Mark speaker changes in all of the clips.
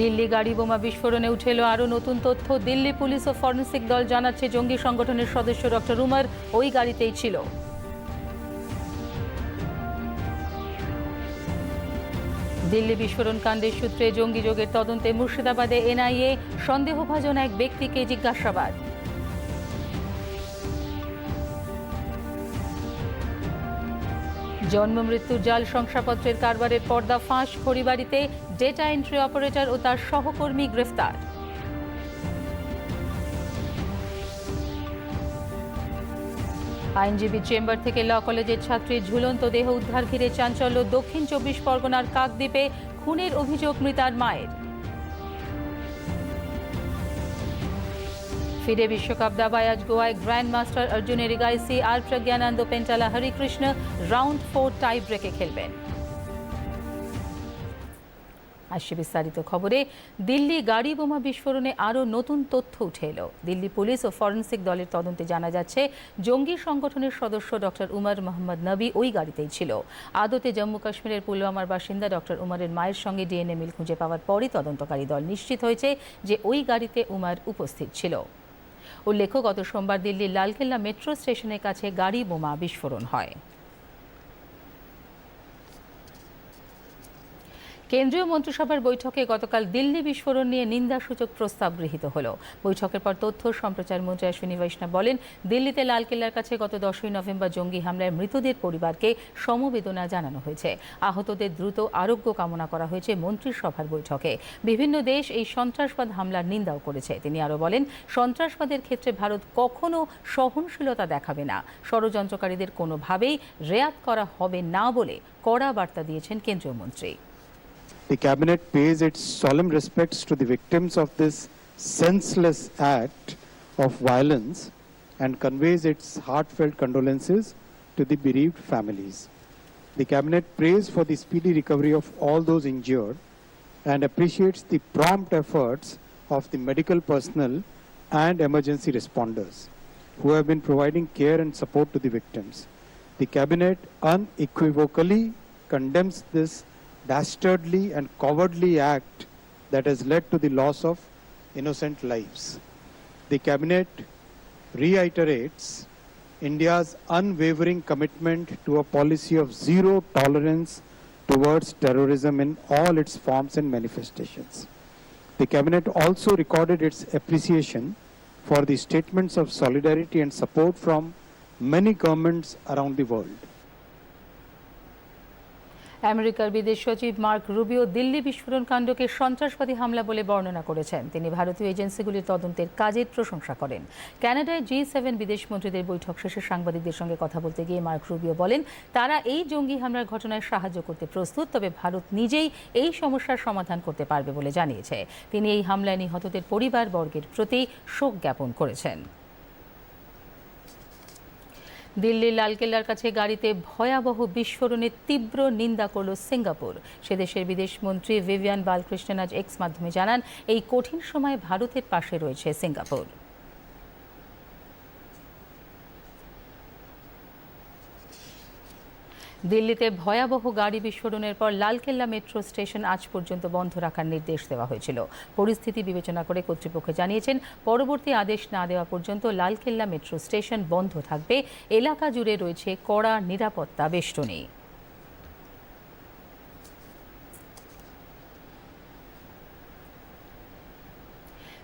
Speaker 1: দিল্লি গাড়ি বোমা বিস্ফোরণে উঠেল আরও নতুন তথ্য। দিল্লি পুলিশ ও ফরেন্সিক দল জানাচ্ছে, জঙ্গি সংগঠনের সদস্য ডক্টর উমার ওই গাড়িতেই ছিল। দিল্লি বিস্ফোরণ কাণ্ডের সূত্রে জঙ্গি যোগের তদন্তে মুর্শিদাবাদে এনআইএ সন্দেহভাজন এক ব্যক্তিকে জিজ্ঞাসাবাদ। জন্ম মৃত্যুর জাল শংসাপত্রের কারবারের পর্দা ফাঁস খড়িবাড়িতে ডেটা এন্ট্রি অপারেটর ও তার সহকর্মী গ্রেফতার। আইনজীবী চেম্বার থেকে ল কলেজের ছাত্রীর ঝুলন্ত দেহ উদ্ধার ঘিরে চাঞ্চল্য দক্ষিণ চব্বিশ পরগনার কাকদ্বীপে খুনের অভিযোগ মৃতার মায়ের। ফিরে বিশ্বকাপ দাবায় আজ গোয়ায় গ্র্যান্ড মাস্টার অর্জুন এরিগাইসি আর Praggnanandhaa Pentala, Harikrishna, round four tie ব্রেকে খেলবেন। আসছে বিস্তারিত খবরে, দিল্লি গাড়ি বোমা বিস্ফোরণে আরও নতুন তথ্য উঠে এলো। দিল্লি পুলিশ ও ফরেন্সিক দলের তদন্তে জানা যাচ্ছে, জঙ্গি সংগঠনের সদস্য ডক্টর উমর মোহাম্মদ নবী ওই গাড়িতেই ছিল। আদতে জম্মু কাশ্মীরের পুলওয়ামার বাসিন্দা ডক্টর উমারের মায়ের সঙ্গে ডিএনএ মিল খুঁজে পাওয়ার পরই তদন্তকারী দল নিশ্চিত হয়েছে যে ওই গাড়িতে উমার উপস্থিত ছিল। উল্লেখ্য গত সোমবার দিল্লির লালকেল্লা মেট্রো স্টেশনের কাছে গাড়ি বোমা বিস্ফোরণ হয়। কেন্দ্রীয় মন্ত্রিসভার বৈঠকে গতকাল দিল্লি বিস্ফোরণ নিয়ে নিন্দাসূচক প্রস্তাব গৃহীত হল। বৈঠকের পর তথ্য সম্প্রচার মন্ত্রী অশ্বিনী বৈষ্ণব বলেন, দিল্লিতে লালকেল্লার কাছে গত দশই নভেম্বর জঙ্গি হামলায় মৃতদের পরিবারকে সমবেদনা জানানো হয়েছে। আহতদের দ্রুত আরোগ্য কামনা করা হয়েছে মন্ত্রিসভার বৈঠকে। বিভিন্ন দেশ এই সন্ত্রাসবাদ হামলার নিন্দাও করেছে। তিনি আরও বলেন, সন্ত্রাসবাদের ক্ষেত্রে ভারত কখনো সহনশীলতা দেখাবে না। ষড়যন্ত্রকারীদের কোনোভাবেই রেয়াত করা হবে না বলে কড়া বার্তা দিয়েছেন কেন্দ্রীয় মন্ত্রী।
Speaker 2: The Cabinet pays its solemn respects to the victims of this senseless act of violence and conveys its heartfelt condolences to the bereaved families. The Cabinet prays for the speedy recovery of all those injured and appreciates the prompt efforts of the medical personnel and emergency responders who have been providing care and support to the victims. The Cabinet unequivocally condemns this dastardly and cowardly act that has led to the loss of innocent lives. The Cabinet reiterates India's unwavering commitment to a policy of zero tolerance towards terrorism in all its forms and manifestations. The Cabinet also recorded its appreciation for the statements of solidarity and support from many governments around the world.
Speaker 1: আমেরিকার বিদেশ সচিব mark Rubio Delhi বিস্ফোরণ কাণ্ডকে সন্ত্রাসবাদী হামলা বলে বর্ণনা করেছেন। তিনি ভারতীয় এজেন্সিগুলির তদন্তের কাজের প্রশংসা করেন। কানাডায় জি সেভেন বিদেশ মন্ত্রীদের বৈঠক শেষে সাংবাদিকদের সঙ্গে কথা বলতে গিয়ে মার্ক রুবিও বলেন, তারা এই জঙ্গি হামলার ঘটনায় সাহায্য করতে প্রস্তুত, তবে ভারত নিজেই এই সমস্যার সমাধান করতে পারবে বলে জানিয়েছে। তিনি এই হামলায় নিহতদের পরিবার বর্গের প্রতি শোক জ্ঞাপন করেছেন। দিল্লির লালকেল্লার কাছে গাড়িতে ভয়াবহ বিস্ফোরণের তীব্র নিন্দা করল সিঙ্গাপুর। সে দেশের বিদেশমন্ত্রী ভিভিয়ান বালকৃষ্ণন আজ এক্স মাধ্যমে জানান, এই কঠিন সময়ে ভারতের পাশে রয়েছে সিঙ্গাপুর। দিল্লিতে ভয়াবহ গাড়ি বিস্ফোরণের পর লালকেল্লা মেট্রো স্টেশন আজ পর্যন্ত বন্ধ রাখার নির্দেশ দেওয়া হয়েছিল। পরিস্থিতি বিবেচনা করে কর্তৃপক্ষ জানিয়েছেন, পরবর্তী আদেশ না দেওয়া পর্যন্ত লালকেল্লা মেট্রো স্টেশন বন্ধ থাকবে। এলাকা জুড়ে রয়েছে কড়া নিরাপত্তা বেষ্টনী।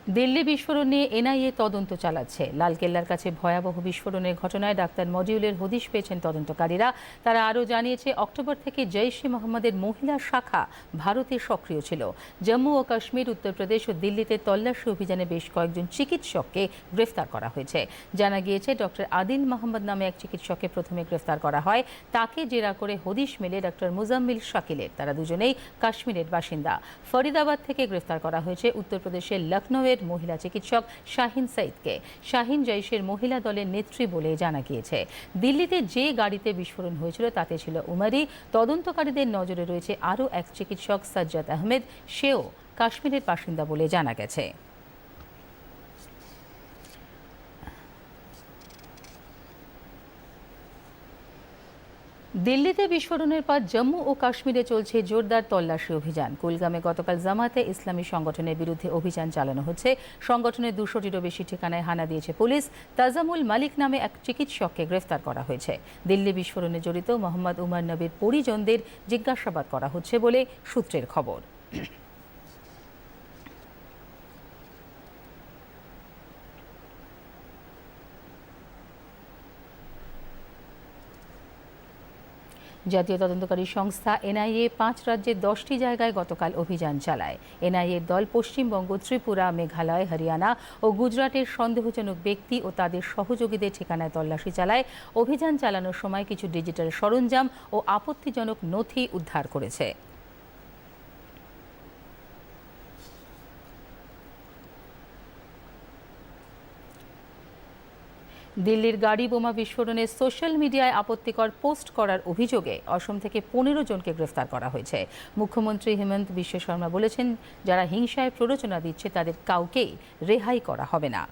Speaker 1: দিল্লি বিস্ফোরণ নিয়ে এনআইএ তদন্ত চালাচ্ছে। লালকেল্লার কাছে ভয়াবহ বিস্ফোরণের ঘটনায় ডাক্তার মজিউলের হদিশ পেয়েছেন তদন্তকারীরা। তারা আরও জানিয়েছে, অক্টোবর থেকে জৈশ মোহাম্মদের মহিলা শাখা ভারতে সক্রিয় ছিল। জম্মু ও কাশ্মীর, উত্তরপ্রদেশ ও দিল্লিতে তল্লাশি অভিযানে বেশ কয়েকজন চিকিৎসককে গ্রেফতার করা হয়েছে। জানা গিয়েছে, ডক্টর আদিল মোহাম্মদ নামে এক চিকিৎসককে প্রথমে গ্রেফতার করা হয়। তাকে জেরা করে হদিশ মেলে ডক্টর মুজাম্মিল শাকিলের। তারা দুজনেই কাশ্মীরের বাসিন্দা। ফরিদাবাদ থেকে গ্রেফতার করা হয়েছে, উত্তরপ্রদেশের লখনৌয়ের মহিলা চিকিৎসক শাহিন সাইদকে। শাহিন জৈশের মহিলা দলের নেত্রী বলে জানা গিয়েছে। দিল্লিতে যে গাড়িতে বিস্ফোরণ হয়েছিল, তাতে ছিল উমারি। তদন্তকারীদের নজরে রয়েছে আরও এক চিকিৎসক সাজ্জাদ আহমেদ। সেও কাশ্মীরের বাসিন্দা বলে জানা গেছে। দিল্লিতে বিস্ফোরণের পর জম্মু ও কাশ্মীরে চলছে জোরদার তল্লাশি অভিযান। কুলগামে গতকাল জামাতে ইসলামী সংগঠনের বিরুদ্ধে অভিযান চালানো হচ্ছে। সংগঠনের দুশোটিরও বেশি ঠিকানায় হানা দিয়েছে পুলিশ। তাজামুল মালিক নামে এক চিকিৎসককে গ্রেফতার করা হয়েছে। দিল্লি বিস্ফোরণে জড়িত মোহাম্মদ উমার নবীর পরিজনদের জিজ্ঞাসাবাদ করা হচ্ছে বলে সূত্রের খবর। জাতীয় তদন্তকারী সংস্থা এনআইএ পাঁচ রাজ্যের দশটি জায়গায় গতকাল অভিযান চালায়। এনআইএ দল পশ্চিমবঙ্গ, ত্রিপুরা, মেঘালয়, হরিয়ানা ও গুজরাটের সন্দেহজনক ব্যক্তি ও তাদের সহযোগীদের ঠিকানায় তল্লাশি চালায়। অভিযান চালানোর সময় কিছু ডিজিটাল সরঞ্জাম ও আপত্তিজনক নথি উদ্ধার করেছে। দিল্লির গাড়ি বোমা বিস্ফোরণে সোশ্যাল মিডিয়ায় আপত্তিকর পোস্ট করার অভিযোগে অসম থেকে পনেরো জনকে গ্রেফতার করা হয়েছে। মুখ্যমন্ত্রী হেমন্ত বিশ্ব শর্মা বলেছেন, যারা হিংসায় প্ররোচনা দিচ্ছে, তাদের কাউকেই রেহাই করা হবে না।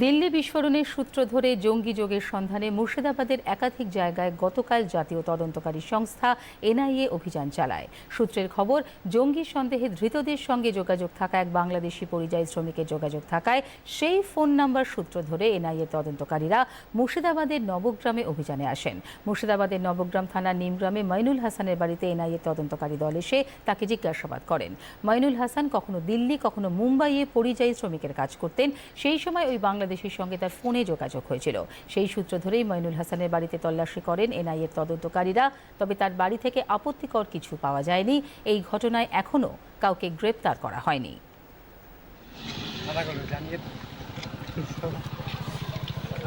Speaker 1: দিল্লি বিস্ফোরণের সূত্র ধরে জঙ্গি যোগের সন্ধানে মুর্শিদাবাদের একাধিক জায়গায় গতকাল জাতীয় তদন্তকারী সংস্থা এনআইএ অভিযান চালায়। সূত্রের খবর জঙ্গি সন্দেহে ধৃতদের সঙ্গে যোগাযোগ থাকা এক বাংলাদেশি পরিযায়ী শ্রমিকের যোগাযোগ থাকায় সেই ফোন নাম্বার সূত্র ধরে এনআইএ তদন্তকারীরা মুর্শিদাবাদের নবগ্রামে অভিযানে আসেন। মুর্শিদাবাদের নবগ্রাম থানার নিমগ্রামে মাইনুল হাসানের বাড়িতে এনআইএ তদন্তকারী দল এসে তাকে জিজ্ঞাসাবাদ করেন। মাইনুল হাসান কখনো দিল্লি, কখনো মুম্বাইয়ে পরিযায়ী শ্রমিকের কাজ করতেন। সেই সময় ওই বাংলাদেশের সঙ্গে তার ফোনে যোগাযোগ হয়েছিল। সেই সূত্র ধরেই মইনুল হাসানের বাড়িতে তল্লাশি করেন এনআইএর তদন্তকারীরা তবে তার বাড়ি থেকে আপত্তিকর কিছু পাওয়া যায়নি। এই ঘটনায় এখনও কাউকে গ্রেপ্তার করা হয়নি।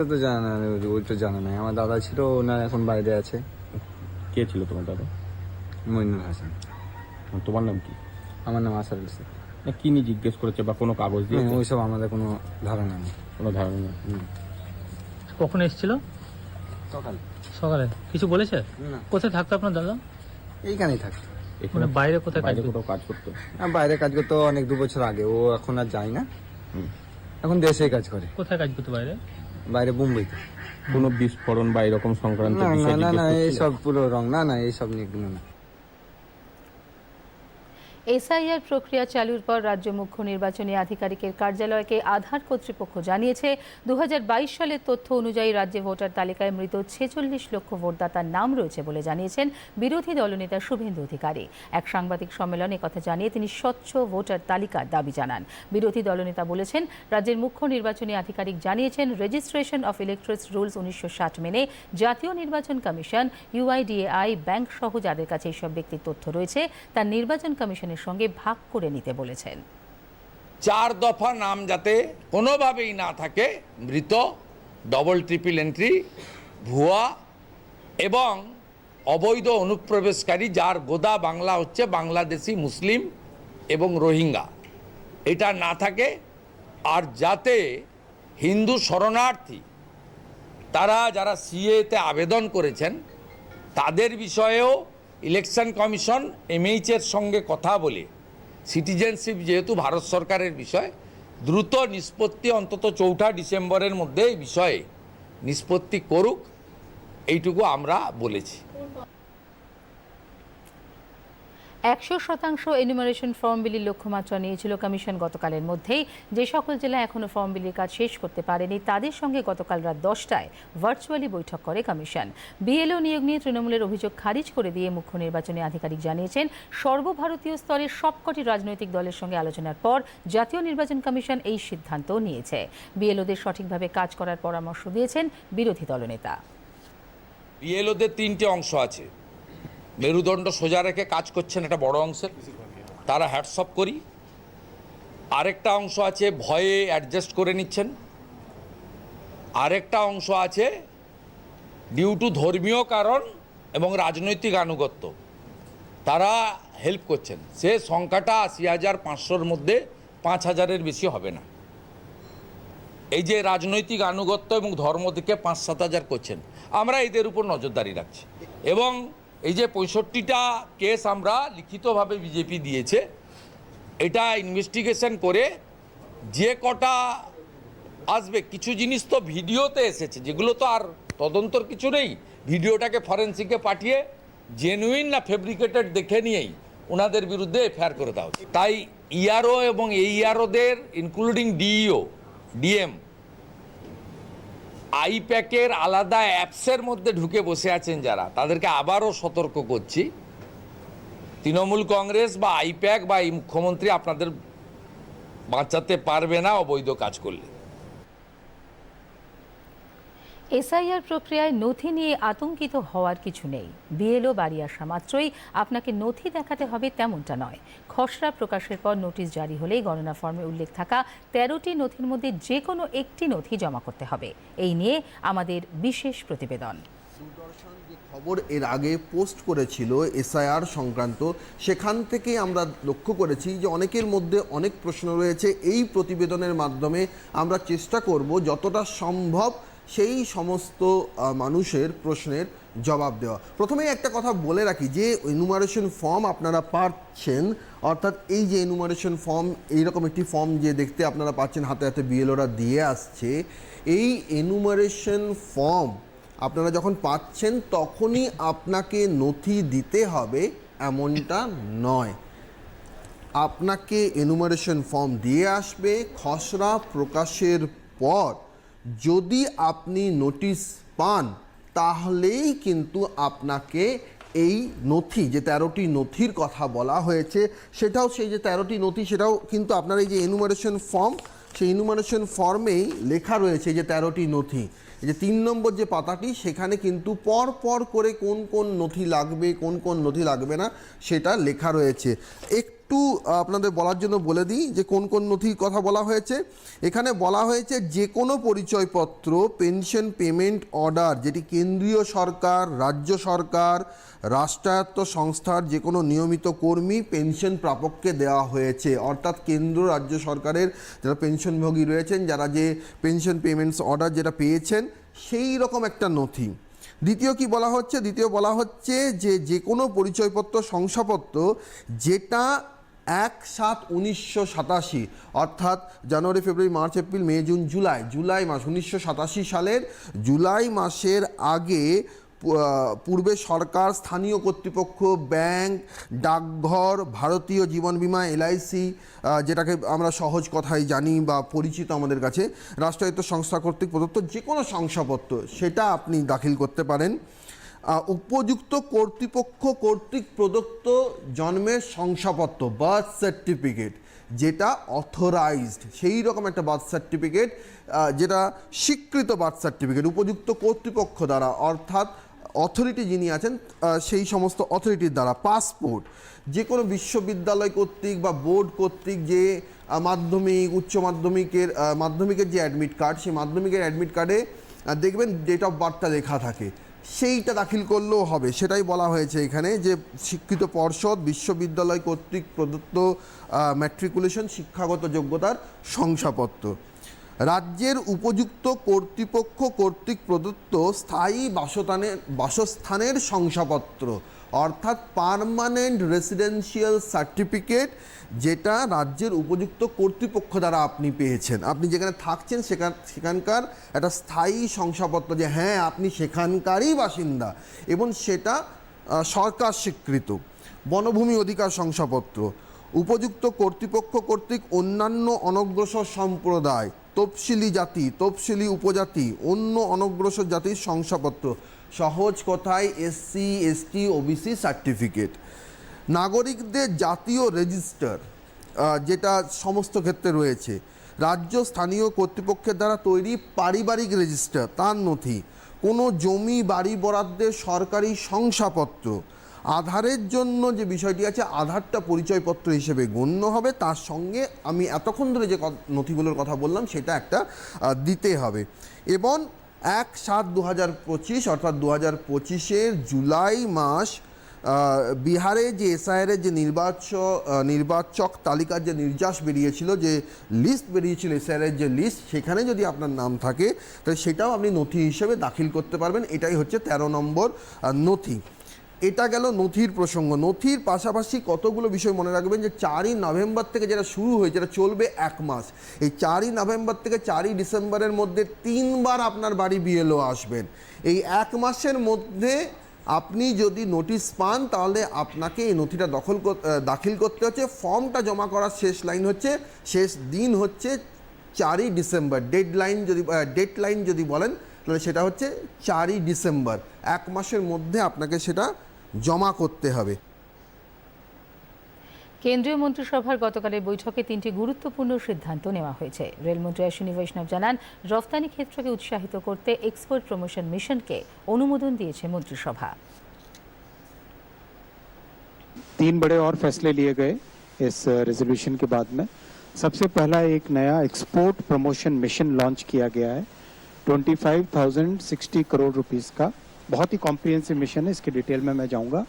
Speaker 3: তো জানা না ওইটা জানা নাই। আমার দাদা ছিল ওনার এখন বাইরে আছে।
Speaker 4: কে ছিল তোমার দাদা?
Speaker 3: মইনুল হাসান।
Speaker 4: তোমার নাম কি?
Speaker 3: আমার নাম আসার হোসেন
Speaker 4: কি নিয়ে জিজ্ঞেস করেছে বা কোনো কাগজ দিয়ে
Speaker 3: হুম, ওইসব আমাদের কোনো ধারণা নেই।
Speaker 4: কোনো ধারণা নেই।
Speaker 5: কখন এসেছিল?
Speaker 3: সকাল।
Speaker 5: সকালে। কিছু বলেছে?
Speaker 3: না
Speaker 5: কোথায় থাকতো আপনার দাদা?
Speaker 3: এইখানেই থাকে
Speaker 4: এখানে
Speaker 5: মানে বাইরে কোথায় কাজ
Speaker 4: বাইরে
Speaker 5: করতো?
Speaker 4: কোথাও কাজ করতো।
Speaker 3: আর বাইরে কাজ করতো অনেক দু বছর আগে। ও এখন আর যায় না। এখন দেশেই কাজ করে।
Speaker 5: কোথায় কাজ করতো বাইরে?
Speaker 3: বাইরে মুম্বইতে।
Speaker 4: কোনো বিস্ফোরণ বা এরকম সংক্রান্ত
Speaker 3: না না না? এইসব পুরো রং। না না এইসব নিয়ে না।
Speaker 1: এসআইআর প্রক্রিয়া চালুর পর রাজ্য মুখ্য নির্বাচনী আধিকারিকের কার্যালয়কে আধার কর্তৃপক্ষ জানিয়েছে দু হাজার বাইশ সালের তথ্য অনুযায়ী রাজ্যে ভোটার তালিকায় মৃত ছেচল্লিশ লক্ষ ভোটদাতার নাম রয়েছে বলে জানিয়েছেন বিরোধী দলনেতা শুভেন্দু অধিকারী। এক সাংবাদিক সম্মেলনে কথা জানিয়ে তিনি স্বচ্ছ ভোটার তালিকার দাবি জানান। বিরোধী দলনেতা বলেছেন, রাজ্যের মুখ্য নির্বাচনী আধিকারিক জানিয়েছেন, রেজিস্ট্রেশন অফ ইলেকট্রস রুলস উনিশশো ষাট মেনে জাতীয় নির্বাচন কমিশন, ইউআইডিএআই, ব্যাংক সহ যাদের কাছে এইসব ব্যক্তির তথ্য রয়েছে, তার নির্বাচন কমিশনের সঙ্গে ভাগ করে নিতে বলেছেন।
Speaker 6: চার দফা নাম যাতে কোনোভাবেই না থাকে, মৃত ডবল ট্রিপল এন্ট্রি ভুয়া এবং অবৈধ অনুপ্রবেশকারী যার গোদা বাংলা হচ্ছে বাংলাদেশি, মুসলিম এবং রোহিঙ্গা। এটা না থাকে, আর যাতে হিন্দু শরণার্থী, তারা যারা সিএতে আবেদন করেছেন, তাদের বিষয়েও ইলেকশন কমিশন এমএইচের সঙ্গে কথা বলে, সিটিজেনশিপ যেহেতু ভারত সরকারের বিষয়, দ্রুত নিষ্পত্তি অন্তত চৌঠা ডিসেম্বরের মধ্যে এই বিষয়ে নিষ্পত্তি করুক, এইটুকু আমরা বলেছি।
Speaker 1: একশো শতাংশ এনুমারেশন ফর্ম বিলির লক্ষ্যমাত্রা নিয়েছিল কমিশন গতকালের মধ্যেই। যে সকল জেলা এখনও ফর্ম বিলির কাজ শেষ করতে পারেনি, তাদের সঙ্গে গতকাল রাত দশটায় ভার্চুয়ালি বৈঠক করে কমিশন বিএলও নিয়োগ নিয়ে তৃণমূলের অভিযোগ খারিজ করে দিয়ে মুখ্য নির্বাচনী আধিকারিক জানিয়েছেন, সর্বভারতীয় স্তরের সবকটি রাজনৈতিক দলের সঙ্গে আলোচনার পর জাতীয় নির্বাচন কমিশন এই সিদ্ধান্ত নিয়েছে। বিএলওদের সঠিকভাবে কাজ করার পরামর্শ দিয়েছেন বিরোধী দলনেতা।
Speaker 6: বিএলওদের তিনটে অংশ আছে। মেরুদণ্ড সোজা রেখে কাজ করছেন একটা বড় অংশের। তারা হ্যাটসঅপ করি। আরেকটা অংশ আছে, ভয়ে অ্যাডজাস্ট করে নিচ্ছেন। আরেকটা অংশ আছে ডিউ টু ধর্মীয় কারণ এবং রাজনৈতিক আনুগত্য। তারা হেল্প করছেন। সে সংখ্যাটা আশি হাজার পাঁচশোর মধ্যে পাঁচ হাজারের বেশি হবে না। এই যে রাজনৈতিক আনুগত্য এবং ধর্ম থেকে পাঁচ সাত হাজার করছেন, আমরা এদের উপর নজরদারি রাখছি। এবং এই যে পঁয়ষট্টিটা কেস আমরা লিখিতভাবে বিজেপি দিয়েছে, এটা ইনভেস্টিগেশন করে যে কটা আসবে, কিছু জিনিস তো ভিডিওতে এসেছে, যেগুলো তো আর তদন্তর কিছু নেই ভিডিওটাকে ফরেন্সিকে পাঠিয়ে জেনুইন না ফেব্রিকেটেড দেখে নিয়েই ওনাদের বিরুদ্ধে এফআইআর করে দেওয়া। তাই ইআরও এবং এই ইআরওদের ইনক্লুডিং ডিইও ডিএম আইপ্যাকের আলাদা অ্যাপসের মধ্যে ঢুকে বসে আছেন যারা, তাদেরকে আবারও সতর্ক করছি। তৃণমূল কংগ্রেস বা আইপ্যাক বা এই মুখ্যমন্ত্রী আপনাদের বাঁচাতে পারবে না অবৈধ কাজ করলে।
Speaker 1: এসআইআর প্রক্রিয়ায় নথি নিয়ে আতঙ্কিত হওয়ার কিছু নেই। বিএলও বাড়ি আসা মাত্রই আপনাকে নথি দেখাতে হবে তেমনটা নয়। খসড়া প্রকাশের পর নোটিশ জারি হলেই গণনা ফর্মে উল্লেখ থাকা তেরোটি নথির মধ্যে যে কোনো একটি নথি জমা করতে হবে। এই নিয়ে আমাদের বিশেষ প্রতিবেদন।
Speaker 7: খবর এর আগে পোস্ট করেছিল এসআইআর সংক্রান্ত, সেখান থেকে আমরা লক্ষ্য করেছি যে অনেকের মধ্যে অনেক প্রশ্ন রয়েছে। এই প্রতিবেদনের মাধ্যমে আমরা চেষ্টা করব যতটা সম্ভব সেই সমস্ত মানুষের প্রশ্নের জবাব দেওয়া। প্রথমেই একটা কথা বলে রাখি যে এনুমারেশন ফর্ম আপনারা পাচ্ছেন, অর্থাৎ এই যে এনুমারেশন ফর্ম এইরকম একটি ফর্ম যে দেখতে আপনারা পাচ্ছেন, হাতে হাতে বিএলওরা দিয়ে আসছে, এই এনুমারেশন ফর্ম আপনারা যখন পাচ্ছেন, তখনই আপনাকে নথি দিতে হবে, এমনটা নয়। আপনাকে এনুমারেশন ফর্ম দিয়ে আসবে, খসড়া প্রকাশের পর যদি আপনি নোটিশ পান, তাহলেই কিন্তু আপনাকে এই নথি, যে তেরোটি নথির কথা বলা হয়েছে, সেটাও সেই যে তেরোটি নথি, সেটাও কিন্তু আপনার এই যে এনুমারেশন ফর্ম সেই ইনুমারেশন ফর্মেই লেখা রয়েছে যে তেরোটি নথি। যে তিন নম্বর যে পাতাটি, সেখানে কিন্তু পর পর করে কোন কোন নথি লাগবে, কোন কোন নথি লাগবে না, সেটা লেখা রয়েছে। একটু আপনাদের বলার জন্য বলে দিই যে কোন কোন নথির কথা বলা হয়েছে। এখানে বলা হয়েছে যে কোনো পরিচয়পত্র, পেনশন পেমেন্ট অর্ডার, যেটি কেন্দ্রীয় সরকার, রাজ্য সরকার, রাষ্ট্রায়ত্ত সংস্থার যে কোনো নিয়মিত কর্মী পেনশন প্রাপককে দেওয়া হয়েছে। অর্থাৎ কেন্দ্র, রাজ্য সরকারের যারা পেনশনভোগী রয়েছেন, যারা যে পেনশন পেমেন্টস অর্ডার যেটা পেয়েছেন, সেই রকম একটা নথি। দ্বিতীয় কি বলা হচ্ছে? দ্বিতীয় বলা হচ্ছে যে যে কোনো পরিচয়পত্র, শংসাপত্র, যেটা এক সাত উনিশশো সাতাশি, অর্থাৎ January, February, March, April, May, June, July July মাস উনিশশো সাতাশি সালের জুলাই মাসের আগে পূর্বে সরকার, স্থানীয় কর্তৃপক্ষ, ব্যাংক, ডাকঘর, ভারতীয় জীবন বীমা এলআইসি যেটাকে আমরা সহজ কথায় জানি বা পরিচিত আমাদের কাছে, রাষ্ট্রায়ত্ত সংস্থা কর্তৃক প্রদত্ত যে কোনো শংসাপত্র, সেটা আপনি দাখিল করতে পারেন। উপযুক্ত কর্তৃপক্ষ কর্তৃক প্রদত্ত জন্মের শংসাপত্র বার্থ সার্টিফিকেট যেটা অথরাইজড সেই রকম একটা বার্থ সার্টিফিকেট যেটা স্বীকৃত বার্থ সার্টিফিকেট উপযুক্ত কর্তৃপক্ষ দ্বারা, অর্থাৎ অথরিটি যিনি আছেন সেই সমস্ত অথরিটির দ্বারা পাসপোর্ট যে কোনো বিশ্ববিদ্যালয় কর্তৃক বা বোর্ড কর্তৃক যে মাধ্যমিক, উচ্চ মাধ্যমিকের মাধ্যমিকের যে অ্যাডমিট কার্ড সেই মাধ্যমিকের অ্যাডমিট কার্ডে দেখবেন ডেট অফ বার্থটা লেখা থাকে। সেইটা দাখিল করলেও হবে। সেটাই বলা হয়েছে এখানে যে শিক্ষিত পর্ষদ বিশ্ববিদ্যালয় কর্তৃক প্রদত্ত ম্যাট্রিকুলেশন শিক্ষাগত যোগ্যতার শংসাপত্র। রাজ্যের উপযুক্ত কর্তৃপক্ষ কর্তৃক প্রদত্ত স্থায়ী বাসস্থানের বাসস্থানের শংসাপত্র। অর্থাৎ পার্মানেন্ট রেসিডেন্সিয়াল সার্টিফিকেট যেটা রাজ্যের উপযুক্ত কর্তৃপক্ষ দ্বারা আপনি পেয়েছেন। আপনি যেখানে থাকছেন সেখান, সেখানকার একটা স্থায়ী শংসাপত্র যে হ্যাঁ আপনি সেখানকারই বাসিন্দা এবং সেটা সরকার স্বীকৃত। বনভূমি অধিকার শংসাপত্র, উপযুক্ত কর্তৃপক্ষ কর্তৃক অন্যান্য অনগ্রসর সম্প্রদায়, তফসিলি জাতি, তফসিলি উপজাতি, অন্য অনগ্রসর জাতির শংসাপত্র সহজ কথায় এসসি এসটি ওবিসি সার্টিফিকেট নাগরিকদের জাতীয় রেজিস্টার যেটা সমস্ত ক্ষেত্রে রয়েছে। রাজ্য স্থানীয় কর্তৃপক্ষের দ্বারা তৈরি পারিবারিক রেজিস্টার তার নথি। কোনো জমি, বাড়ি বরাদ্দের সরকারি শংসাপত্র। আধারের জন্য যে বিষয়টি আছে, আধারটা পরিচয়পত্র হিসেবে গণ্য হবে। তার সঙ্গে আমি এতক্ষণ ধরে যে নথিগুলোর কথা বললাম, সেটা একটা দিতে হবে। এবং এক সাত দু হাজার পঁচিশ, অর্থাৎ দু হাজার পঁচিশের জুলাই মাস বিহারে যে এসআইআরের যে নির্বাচ নির্বাচক তালিকার যে নির্যাস বেরিয়েছিল, যে লিস্ট বেরিয়েছিল এসআইআরের যে লিস্ট সেখানে যদি আপনার নাম থাকে, তাহলে সেটাও আপনি নথি হিসেবে দাখিল করতে পারবেন। এটাই হচ্ছে তেরো নম্বর নথি। এটা গেল নথির প্রসঙ্গ। নথির পাশাপাশি কতগুলো বিষয় মনে রাখবেন যে চারই নভেম্বর থেকে যেটা শুরু হয়েছে যেটা চলবে এক মাস। এই চারই নভেম্বর থেকে চারই ডিসেম্বরের মধ্যে তিনবার আপনার বাড়ি বিএলও আসবেন। এই এক মাসের মধ্যে আপনি যদি নোটিশ পান, তাহলে আপনাকে এই নথিটা দখল দাখিল করতে হচ্ছে। ফর্মটা জমা করার শেষ লাইন হচ্ছে, শেষ দিন হচ্ছে চারই ডিসেম্বর। ডেড লাইন যদি ডেড লাইন যদি বলেন তাহলে সেটা হচ্ছে চারই ডিসেম্বর এক মাসের মধ্যে আপনাকে সেটা জমা করতে হবে
Speaker 1: কেন্দ্রীয় মন্ত্রিসভার গতকালের বৈঠকে তিনটি গুরুত্বপূর্ণ সিদ্ধান্ত নেওয়া হয়েছে রেলমন্ত্রী অশ্বিনী বৈষ্ণব জানান রফতানি ক্ষেত্রকে উৎসাহিত করতে এক্সপোর্ট প্রমোশন মিশনকে অনুমোদন দিয়েছে মন্ত্রিসভা
Speaker 2: तीन बड़े और फैसले लिए गए इस रेजोल्यूशन के बाद में सबसे पहला एक नया एक्सपोर्ट प्रमोशन मिशन लॉन्च किया गया है 25,060 करोड़ रुपीस का। बहुत ही कॉम्प्रिहेंसिव मिशन है इसके डिटेल में मैं जाऊँगा।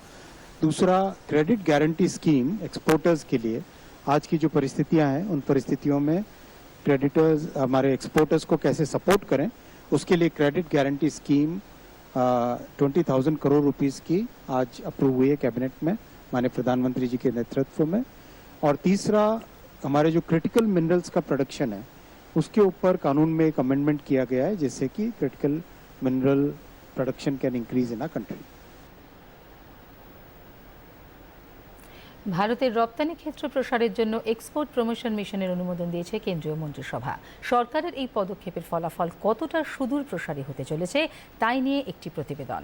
Speaker 2: दूसरा क्रेडिट गारंटी स्कीम एक्सपोर्टर्स के लिए। आज की जो परिस्थितियाँ हैं उन परिस्थितियों में क्रेडिटर्स हमारे एक्सपोर्टर्स को कैसे सपोर्ट करें उसके लिए credit guarantee scheme twenty thousand crore rupees की आज अप्रूव हुई है कैबिनेट में माननीय प्रधानमंत्री जी के नेतृत्व में। और तीसरा हमारे जो क्रिटिकल मिनरल्स का प्रोडक्शन है उसके ऊपर कानून में एक अमेंडमेंट किया गया है जिससे कि critical mineral production can increase in a country
Speaker 1: ভারতের রপ্তানি ক্ষেত্র প্রসারের জন্য এক্সপোর্ট প্রমোশন মিশনের অনুমোদন দিয়েছে কেন্দ্রীয় মন্ত্রিসভা সরকারের এই পদক্ষেপের ফলাফল কতটা সুদূর প্রসারী হতে চলেছে তাই নিয়ে একটি প্রতিবেদন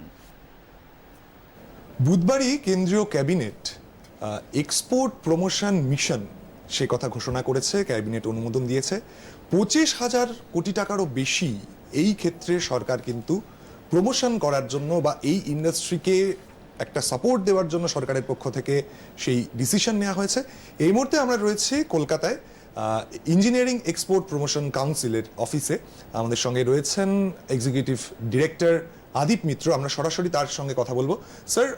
Speaker 8: বুধবারই কেন্দ্রীয় ক্যাবিনেট এক্সপোর্ট প্রমোশন মিশন সে কথা ঘোষণা করেছে ক্যাবিনেট অনুমোদন দিয়েছে পঁচিশ হাজার কোটি টাকারও বেশি এই ক্ষেত্রে সরকার কিন্তু প্রমোশন করার জন্য বা এই ইন্ডাস্ট্রিকে একটা সাপোর্ট দেওয়ার জন্য সরকারের পক্ষ থেকে সেই ডিসিশন নেওয়া হয়েছে। এই মুহূর্তে আমরা রয়েছি কলকাতায় ইঞ্জিনিয়ারিং এক্সপোর্ট প্রমোশন কাউন্সিলের অফিসে আমাদের সঙ্গে রয়েছেন এক্সিকিউটিভ ডিরেক্টর আদিপ মিত্র। আমরা সরাসরি তার সঙ্গে কথা বলব। স্যার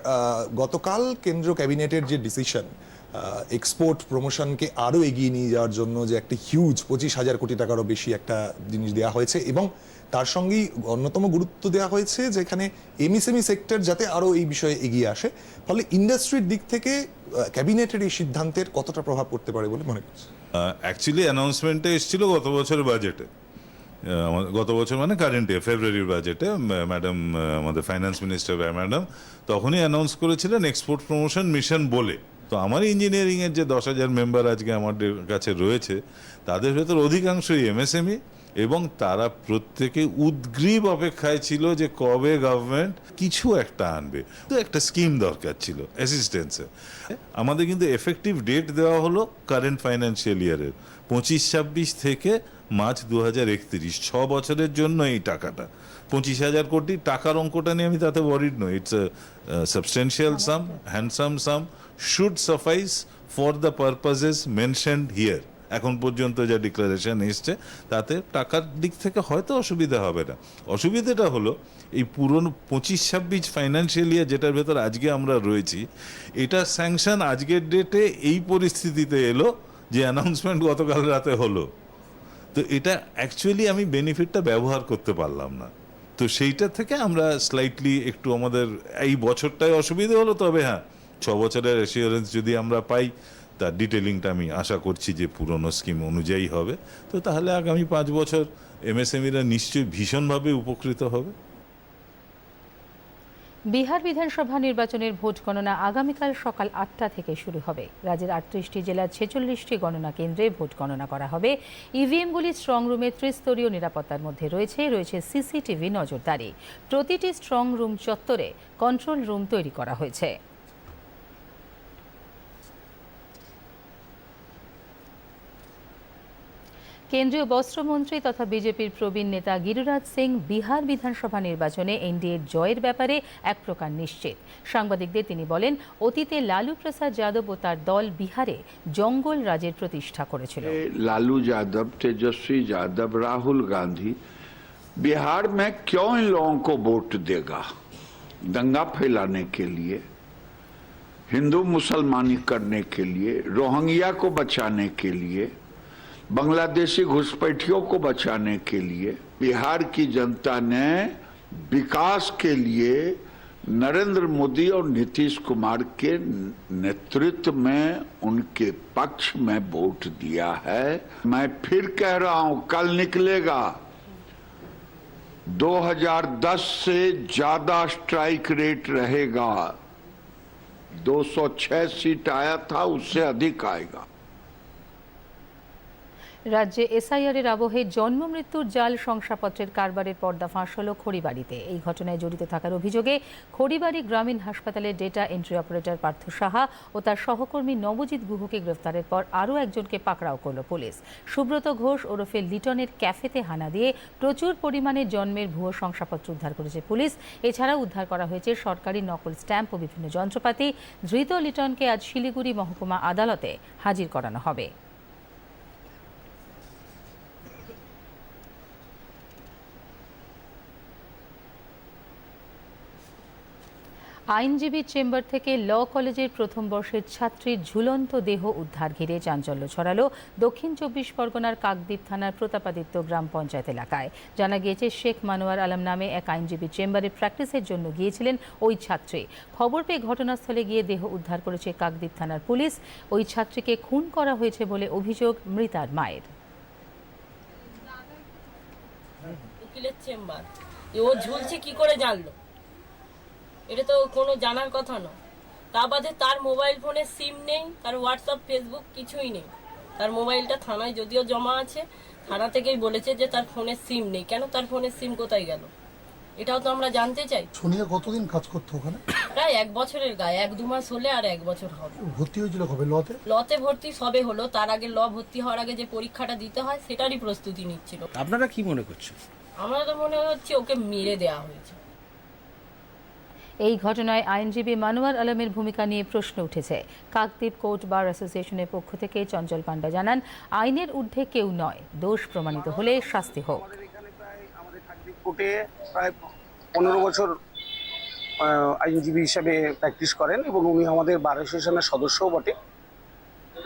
Speaker 8: গতকাল কেন্দ্র ক্যাবিনেটের যে ডিসিশন এক্সপোর্ট প্রমোশনকে আরও এগিয়ে নিয়ে যাওয়ার জন্য যে একটা হিউজ পঁচিশ হাজার কোটি টাকারও বেশি একটা জিনিস দেওয়া হয়েছে এবং তার সঙ্গেই অন্যতম গুরুত্ব দেওয়া হয়েছে যেখানে এমএসএমই সেক্টর যাতে আরও এই বিষয়ে এগিয়ে আসে। ফলে ইন্ডাস্ট্রির দিক থেকে ক্যাবিনেটের এই সিদ্ধান্তের কতটা প্রভাব পড়তে পারে বলে মনে করছে
Speaker 9: অ্যাকচুয়ালি অ্যানাউন্সমেন্টে এসেছিল গত বছরের বাজেটে গত বছর মানে কারেন্ট ইয়ার ফেব্রুয়ারির বাজেটে ম্যাডাম আমাদের ফাইন্যান্স মিনিস্টার ম্যাডাম তখনই অ্যানাউন্স করেছিলেন এক্সপোর্ট প্রমোশন মিশন বলে। তো আমার ইঞ্জিনিয়ারিংয়ের যে দশ হাজার মেম্বার আজকে আমাদের কাছে রয়েছে তাদের ভেতর অধিকাংশই এমএসএমই এবং তারা প্রত্যেকে উদ্গ্রীব অপেক্ষায় ছিল যে কবে গভর্নমেন্ট কিছু একটা আনবে। তো একটা স্কিম দরকার ছিল অ্যাসিস্ট্যান্সে আমাদের কিন্তু এফেক্টিভ ডেট দেওয়া হলো কারেন্ট ফাইন্যান্সিয়াল ইয়ারের পঁচিশ ছাব্বিশ থেকে মার্চ দু হাজার একত্রিশ ছ বছরের জন্য এই টাকাটা। পঁচিশ হাজার কোটি টাকার অঙ্কটা নিয়ে আমি তাতে ওয়ারিড নই। It's substantial sum handsome sum should suffice for the purposes mentioned here এখন পর্যন্ত যা ডিক্লারেশন এসছে, তাতে টাকার দিক থেকে হয়তো অসুবিধা হবে না। অসুবিধাটা হলো, এই পুরনো পঁচিশ ছাব্বিশ ফাইন্যান্সিয়াল ইয়ার যেটার ভেতর আজকে আমরা রয়েছি, এটা স্যাংশন আজকের ডেটে এই পরিস্থিতিতে এলো যে অ্যানাউন্সমেন্ট গতকাল রাতে হলো। তো এটা অ্যাকচুয়ালি আমি বেনিফিটটা ব্যবহার করতে পারলাম না। তো সেইটা থেকে আমরা স্লাইটলি একটু আমাদের এই বছরটায় অসুবিধা হলো তবে হ্যাঁ ছ বছরের অ্যাসিওরেন্স যদি আমরা পাই, তার ডিটেলিংটা আমি আশা করছি যে পুরনো স্কিম অনুযায়ী হবে। তো তাহলে আগামী পাঁচ বছর এমএসএমইরা নিশ্চয়ই ভীষণভাবে উপকৃত হবে।
Speaker 1: বিহার বিধানসভা নির্বাচনের ভোট গণনা আগামীকাল সকাল আটটা থেকে শুরু হবে। রাজ্যের আটত্রিশটি জেলার ছেচল্লিশটি গণনা কেন্দ্রে ভোট গণনা করা হবে। ইভিএমগুলি স্ট্রং রুমে ত্রিস্তরীয় নিরাপত্তার মধ্যে রয়েছে রয়েছে সিসিটিভি নজরদারি। প্রতিটি স্ট্রং রুম চত্বরে কন্ট্রোল রুম তৈরি করা হয়েছে। কেন্দ্রীয় বস্ত্রমন্ত্রী তথা বিজেপির প্রবীণ নেতা গিরিরাজ সিং বিহার বিধানসভা নির্বাচনে এনডিএর জয়ের ব্যাপারে এক প্রকার নিশ্চিত সাংবাদিকদের তিনি বলেন অতীতে লালু প্রসাদ যাদব ও তার দল বিহারে জঙ্গল রাজের প্রতিষ্ঠা করেছিল
Speaker 10: लालू यादव तेजस्वी यादव राहुल गांधी बिहार में क्यों इन लोगों को वोट देगा दंगा फैलाने के लिए हिंदू मुसलमानी करने के लिए रोहिंग्या को बचाने के लिए बांग्लादेशी घुसपैठियों को बचाने के लिए बिहार की जनता ने विकास के लिए नरेंद्र मोदी और नीतीश कुमार के नेतृत्व में उनके पक्ष में वोट दिया है। मैं फिर कह रहा हूँ, कल निकलेगा। 2010 से ज़्यादा स्ट्राइक रेट रहेगा। 206 सीट आया था, उससे अधिक आएगा।
Speaker 1: রাজ্যে এসআইআর এর আবহে জন্ম মৃত্যুর জাল শংসাপত্রের কারবারের পর্দা ফাঁস হল খড়িবাড়িতে। এই ঘটনায় জড়িত থাকার অভিযোগে খড়িবাড়ি গ্রামীণ হাসপাতালের data entry operator Partha Saha ও তার সহকর্মী নবজিৎ গুহকে গ্রেফতারের পর আরও একজনকে পাকড়াও করল পুলিশ। সুব্রত ঘোষ ওরফে লিটনের ক্যাফেতে হানা দিয়ে প্রচুর পরিমাণে জন্মের ভুয়ো শংসাপত্র উদ্ধার করেছে পুলিশ। এছাড়াও উদ্ধার করা হয়েছে সরকারি নকল স্ট্যাম্প ও বিভিন্ন যন্ত্রপাতি। ধৃত লিটনকে আজ শিলিগুড়ি মহকুমা আদালতে হাজির করানো হবে। আইনজীবী চেম্বার থেকে ল কলেজের প্রথম বর্ষের ছাত্রীর ঝুলন্ত দেহ উদ্ধার ঘিরে চাঞ্চল্য ছড়ালো দক্ষিণ চব্বিশ পরগনার কাকদ্বীপ থানার প্রতাপাদিত্য গ্রাম পঞ্চায়েত এলাকায়। জানা গিয়েছে, শেখ মানোয়ার আলম নামে এক আইনজীবী চেম্বারে প্র্যাকটিসের জন্য গিয়েছিলেন ওই ছাত্রী। খবর পেয়ে ঘটনাস্থলে গিয়ে দেহ উদ্ধার করেছে কাকদ্বীপ থানার পুলিশ। ওই ছাত্রীকে খুন করা হয়েছে বলে অভিযোগ মৃতার মায়ের।
Speaker 11: চেম্বার। ও ঝুলছে কি করে জানলো? এটা তো কোনো জানার কথা নয় তা বাদে তার মোবাইল ফোনে সিম নেই তার হোয়াটসঅ্যাপ ফেসবুক কিছুই নেই। তার মোবাইলটা থানায় যদিও জমা আছে থানা থেকেই বলেছে যে তার ফোনে সিম নেই। কেন তার ফোনের সিম কোথায় গেল? এটাও তো আমরা জানতে চাই।
Speaker 12: সোনিয়া কতদিন কাজ করতো ওখানে?
Speaker 11: প্রায় এক বছরের গায়ে এক দু মাস হলে আর এক বছর হবে।
Speaker 12: ভর্তি হয়েছিল কবে? লতে?
Speaker 11: লতে ভর্তি সবে হলো। তার আগে ল ভর্তি হওয়ার আগে যে পরীক্ষাটা দিতে হয় সেটারই প্রস্তুতি নিচ্ছিল।
Speaker 5: আপনারা কি মনে করছেন?
Speaker 11: আমরা তো মনে হচ্ছে ওকে মেরে দেওয়া হয়েছে।
Speaker 1: এই ঘটনায় আইনজীবী মানোয়ার আলমের ভূমিকা নিয়ে প্রশ্ন উঠেছে। কাকদ্বীপ কোর্ট বার অ্যাসোসিয়েশনের পক্ষ থেকে চঞ্চল পাণ্ডা জানান, আইনের ঊর্ধ্বে কেউ নয়, দোষ প্রমাণিত হলে শাস্তি হোক।
Speaker 13: কোর্টে প্রায় পনেরো বছর আইনজীবী হিসাবে প্র্যাকটিস করেন এবং উনি আমাদের বার অ্যাসোসিয়েশনের সদস্যও বটে।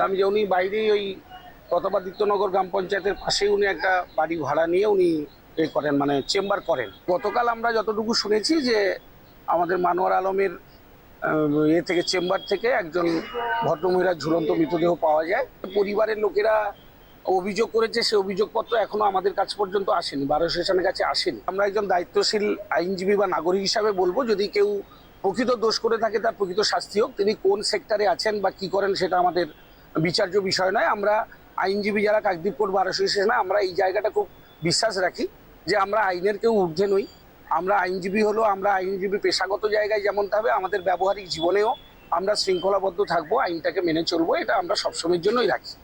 Speaker 13: আমি যে উনি বাইরেই ওই প্রতাপাদিত্যনগর গ্রাম পঞ্চায়েতের পাশেই উনি একটা বাড়ি ভাড়া নিয়ে উনি এ করেন মানে চেম্বার করেন। গতকাল আমরা যতটুকু শুনেছি যে আমাদের মানোয়ার আলমের এ থেকে চেম্বার থেকে একজন ভদ্রমহিলার ঝুলন্ত মৃতদেহ পাওয়া যায়। পরিবারের লোকেরা অভিযোগ করেছে, সে অভিযোগপত্র এখনও আমাদের কাছ পর্যন্ত আসেনি, বারো স্টেশনের কাছে আসেনি। আমরা একজন দায়িত্বশীল আইনজীবী বা নাগরিক হিসাবে বলব, যদি কেউ প্রকৃত দোষ করে থাকে তার প্রকৃত শাস্তি হোক, তিনি কোন সেক্টরে আছেন বা কি করেন সেটা আমাদের বিচার্য বিষয় নয়। আমরা আইনজীবী যারা কাকদ্বীপ কোর্ট বার আমরা এই জায়গাটা খুব বিশ্বাস রাখি যে আমরা আইনের কেউ ঊর্ধ্বে নই। আমরা আইনজীবী হলো, আমরা আইনজীবী পেশাগত জায়গায় যেমন হবে, আমাদের ব্যবহারিক জীবনেও আমরা শৃঙ্খলাবদ্ধ থাকব, আইনটাকে মেনে চলবো, এটা আমরা সবসময়ের জন্যই রাখি।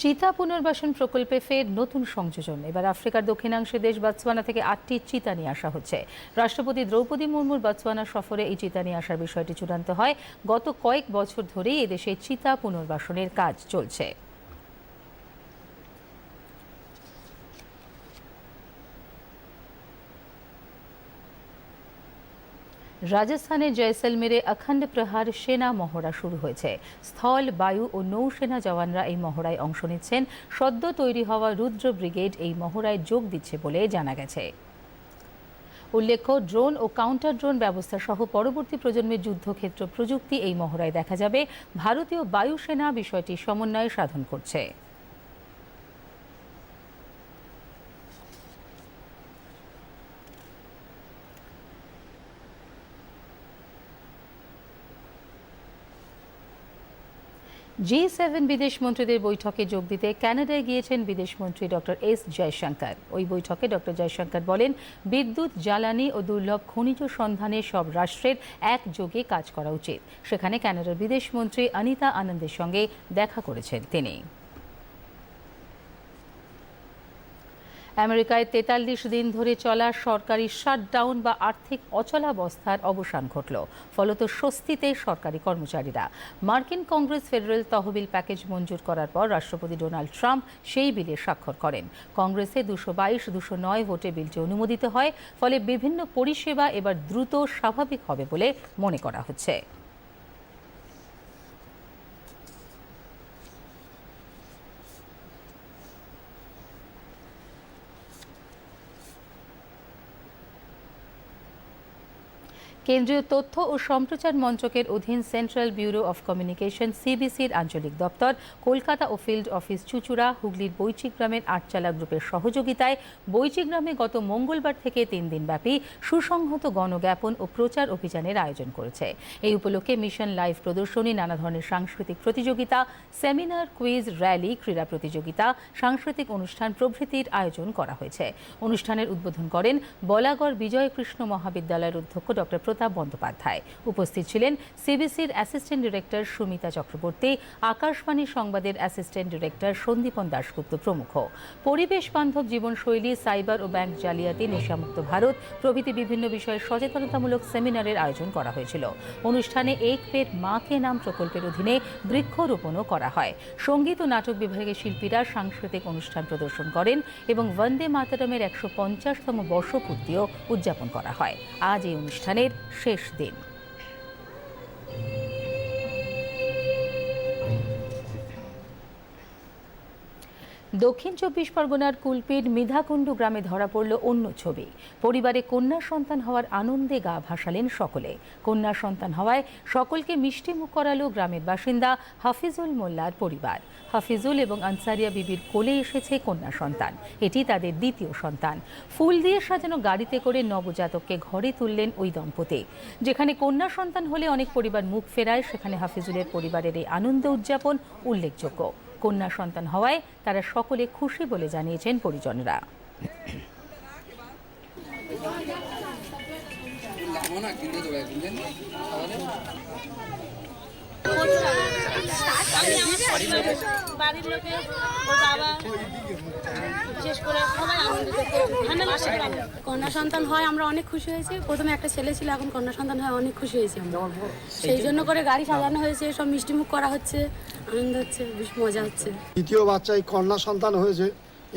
Speaker 1: চিতা পুনর্বাসন প্রকল্পে ফের নতুন সংযোজন। এবার আফ্রিকার দক্ষিণাংশে দেশ বাতসোয়ানা থেকে আটটি চিতা নিয়ে আসা হচ্ছে। রাষ্ট্রপতি দ্রৌপদী মুর্মুর বাতসোয়ানা সফরে এই চিতা নিয়ে আসার বিষয়টি চূড়ান্ত হয়। গত কয়েক বছর ধরেই এদেশে চিতা পুনর্বাসনের কাজ চলছে। রাজস্থানের জয়সলমেরে অখণ্ড প্রহার সেনা মহড়া শুরু হয়েছে। স্থল, বায়ু ও নৌসেনা জওয়ানরা এই মহড়ায় অংশ নিচ্ছেন। সদ্য তৈরি হওয়া রুদ্র ব্রিগেড এই মহড়ায় যোগ দিচ্ছে বলে জানা গেছে। উল্লেখ্য, ড্রোন ও কাউন্টার ড্রোন ব্যবস্থা সহ পরবর্তী প্রজন্মের যুদ্ধক্ষেত্র প্রযুক্তি এই মহড়ায় দেখা যাবে। ভারতীয় বায়ুসেনা বিষয়টি সমন্বয়ে সাধন করছে। জি সেভেন বিদেশ মন্ত্রীদের বৈঠকে যোগ দিতে ক্যানাডায় গিয়েছেন বিদেশমন্ত্রী ডক্টর এস জয়শঙ্কর। ওই বৈঠকে ডক্টর জয়শঙ্কর বলেন, বিদ্যুৎ, জ্বালানি ও দুর্লভ খনিজ সন্ধানে সব রাষ্ট্রের একযোগে কাজ করা উচিত। সেখানে কানাডার বিদেশমন্ত্রী অনিতা আনন্দের সঙ্গে দেখা করেছেন তিনি। আমেরিকায় তেতাল্লিশ দিন ধরে চলা সরকারি শাটডাউন বা আর্থিক অচলাবস্থার অবসান ঘটল। ফলত স্বস্তিতে সরকারি কর্মচারীরা। মার্কিন কংগ্রেস ফেডারেল তহবিল প্যাকেজ মঞ্জুর করার পর রাষ্ট্রপতি ডোনাল্ড ট্রাম্প সেই বিলে স্বাক্ষর করেন। কংগ্রেসে দুশো বাইশ, দুশো নয় ভোটে বিলটি অনুমোদিত হয়, ফলে বিভিন্ন পরিষেবা এবার দ্রুত স্বাভাবিক হবে বলে মনে করা হচ্ছে। কেন্দ্রীয় তথ্য ও সম্প্রচার মন্ত্রকের অধীন সেন্ট্রাল ব্যুরো অফ কমিউনিকেশন, সিবিসির আঞ্চলিক দপ্তর, কলকাতা ও ফিল্ড অফিস চুচুড়া, হুগলির বৈচিক গ্রামের আটচালা গ্রুপের সহযোগিতায় বৈচিক গ্রামে গত মঙ্গলবার থেকে তিন দিনব্যাপী সুসংহত গণজ্ঞাপন ও প্রচার অভিযানের আয়োজন করেছে। এই উপলক্ষে মিশন লাইভ প্রদর্শনী, নানা ধরনের সাংস্কৃতিক প্রতিযোগিতা, সেমিনার, কুইজ, র্যালি, ক্রীড়া প্রতিযোগিতা, সাংস্কৃতিক অনুষ্ঠান প্রভৃতির আয়োজন করা হয়েছে। অনুষ্ঠানের উদ্বোধন করেন বলাগড় বিজয়কৃষ্ণ মহাবিদ্যালয়ের অধ্যক্ষ ডক্টর প্রতাপ বন্দ্যোপাধ্যায়। উপস্থিত ছিলেন সিবিসির অ্যাসিস্ট্যান্ট ডিরেক্টর সুমিতা চক্রবর্তী, আকাশবাণী সংবাদের অ্যাসিস্ট্যান্ট ডিরেক্টর সন্দীপন দাশগুপ্ত প্রমুখ। পরিবেশ বান্ধব জীবনশৈলী, সাইবার ও ব্যাংক জালিয়াতি, নেশামুক্ত ভারত প্রভৃতি বিভিন্ন বিষয়ে সচেতনতামূলক সেমিনারের আয়োজন করা হয়েছিল। অনুষ্ঠানে এক পেট মাকে নাম প্রকল্পের অধীনে বৃক্ষরোপণও করা হয়। সংগীত ও নাটক বিভাগের শিল্পীরা সাংস্কৃতিক অনুষ্ঠান প্রদর্শন করেন এবং বন্দে মাতারমের একশো পঞ্চাশতম বর্ষপূর্তিও উদযাপন করা হয়। আজ এই অনুষ্ঠানের শেষ দিন। দক্ষিণ চব্বিশ পরগনার কুলপির মিধাকুণ্ডু গ্রামে ধরা পড়ল অন্য ছবি। পরিবারে কন্যা সন্তান হওয়ার আনন্দে গা ভাসালেন সকলে। কন্যা সন্তান হওয়ায় সকলকে মিষ্টি মুখ করালো গ্রামের বাসিন্দা হাফিজুল মোল্লার পরিবার। হাফিজুল এবং আনসারিয়া বিবির কোলে এসেছে কন্যা সন্তান। এটি তাদের দ্বিতীয় সন্তান। ফুল দিয়ে সাজানো গাড়িতে করে নবজাতককে ঘরে তুললেন ওই দম্পতি। যেখানে কন্যা সন্তান হলে অনেক পরিবার মুখ ফেরায়, সেখানে হাফিজুলের পরিবারের এই আনন্দ উদযাপন উল্লেখযোগ্য। কন্যা সন্তান হওয়ায় তারা সকলে খুশি বলে জানিয়েছেন পরিজনরা।
Speaker 11: বাড়ির লোকে ওর বাবা বিশেষ করে সবাই আনন্দিত
Speaker 14: কন্যা সন্তান হয় আমরা অনেক খুশি হয়েছি। প্রথমে একটা ছেলে ছিল এখন কন্যা সন্তান হয় অনেক খুশি হয়েছি আমরা। সেই জন্য করে গাড়ি সাজানো হয়েছে সব মিষ্টিমুখ করা হচ্ছে আনন্দ হচ্ছে বেশ মজা হচ্ছে।
Speaker 12: দ্বিতীয় বাচ্চায় কন্যা সন্তান হয়েছে।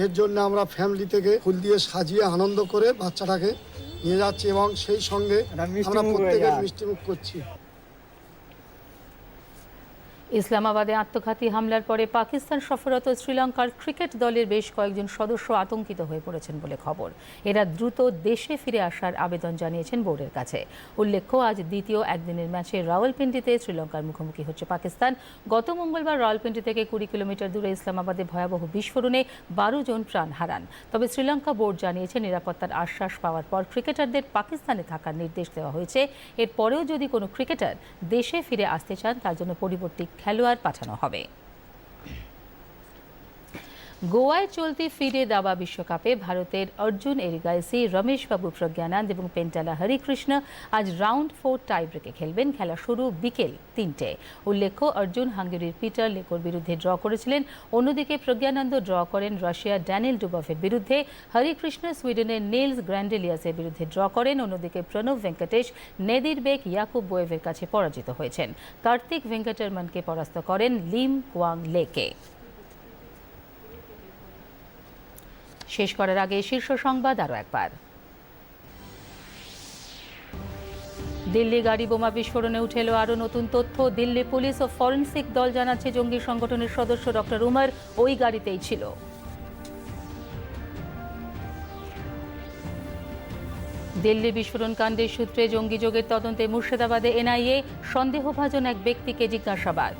Speaker 12: এর জন্য আমরা ফ্যামিলি থেকে ফুল দিয়ে সাজিয়ে আনন্দ করে বাচ্চাটাকে নিয়ে যাচ্ছি এবং সেই সঙ্গে আমরা প্রত্যেকের মিষ্টিমুখ করছি।
Speaker 1: ইসলামাবাদে আত্মঘাতী হামলার পরে পাকিস্তান সফররত শ্রীলঙ্কার ক্রিকেট দলের বেশ কয়েকজন সদস্য আতঙ্কিত হয়ে পড়েছেন বলে খবর। এরা দ্রুত দেশে ফিরে আসার আবেদন জানিয়েছেন বোর্ডের কাছে। উল্লেখ্য, আজ দ্বিতীয় একদিনের ম্যাচে রাওয়ালপিন্ডিতে শ্রীলঙ্কার মুখোমুখি হচ্ছে পাকিস্তান। গত মঙ্গলবার রাওয়ালপিন্ডি থেকে কুড়ি কিলোমিটার দূরে ইসলামাবাদে ভয়াবহ বিস্ফোরণে বারো জন প্রাণ হারান। তবে শ্রীলঙ্কা বোর্ড জানিয়েছে, নিরাপত্তার আশ্বাস পাওয়ার পর ক্রিকেটারদের পাকিস্তানে থাকার নির্দেশ দেওয়া হয়েছে। এরপরেও যদি কোনো ক্রিকেটার দেশে ফিরে আসতে চান, তার জন্য পরিবর্তী খেলোয়াড় পাঠানো হবে। গোয়ায় চলতি ফিরে দাবা বিশ্বকাপে ভারতের অর্জুন এরিগাইসি রমেশ বাবু প্রজ্ঞানন্দ এবং পেন্টালা হরিকৃষ্ণ আজ রাউন্ড ফোর টাই ব্রেকে খেলবেন। খেলা শুরু বিকেল তিনটে। উল্লেখ্য, অর্জুন হাঙ্গেরির পিটার লেকোর বিরুদ্ধে ড্র করেছিলেন। অন্যদিকে প্রজ্ঞানন্দ ড্র করেন রাশিয়ার ড্যানিল ডুবফের বিরুদ্ধে। হরিকৃষ্ণ সুইডেনের নেলস গ্র্যান্ডেলিয়াসের বিরুদ্ধে ড্র করেন। অন্যদিকে প্রণব ভেঙ্কটেশ, নেদির বেক ইয়াকুব বোয়েভের কাছে পরাজিত হয়েছেন। কার্তিক ভেঙ্কটরমনকে পরাস্ত করেন লিম কোয়াং লেকে। শেষ করার আগে শীর্ষ সংবাদ আরও একবার। দিল্লি গাড়ি বোমা বিস্ফোরণে উঠে এলো আরও নতুন তথ্য। দিল্লি পুলিশ ও ফরেন্সিক দল জানাচ্ছে জঙ্গি সংগঠনের সদস্য ডক্টর উমর ওই গাড়িতেই ছিল। দিল্লি বিস্ফোরণ কাণ্ডের সূত্রে জঙ্গি যোগের তদন্তে মুর্শিদাবাদে এনআইএ সন্দেহভাজন এক ব্যক্তিকে জিজ্ঞাসাবাদ।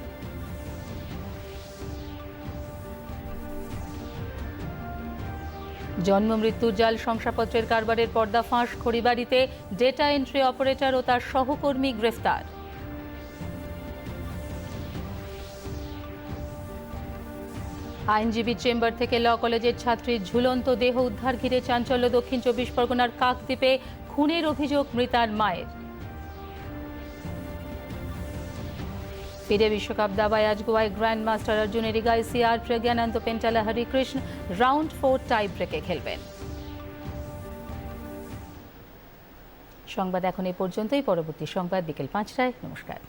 Speaker 1: জন্ম, মৃত্যুর জাল, শংসাপত্রের কারবারের পর্দা ফাঁস, খড়িবাড়িতে ডেটা এন্ট্রি অপারেটর ও তার সহকর্মী গ্রেফতার। আইনজীবী চেম্বার থেকে ল কলেজের ছাত্রীর ঝুলন্ত দেহ উদ্ধার ঘিরে চাঞ্চল্য দক্ষিণ চব্বিশ পরগনার কাকদ্বীপে খুনের অভিযোগ মৃতার মায়ের। ফিরে বিশ্বকাপ দাবায় আজ গোয়ায় গ্র্যান্ড মাস্টার অর্জুন এরিগাইসি আর Praggnanandhaa Pentala, Harikrishna. Round four tie ব্রেকে খেলবেন। সংবাদ এখন এই পর্যন্তই। পরবর্তী সংবাদ বিকেল পাঁচটায়। নমস্কার।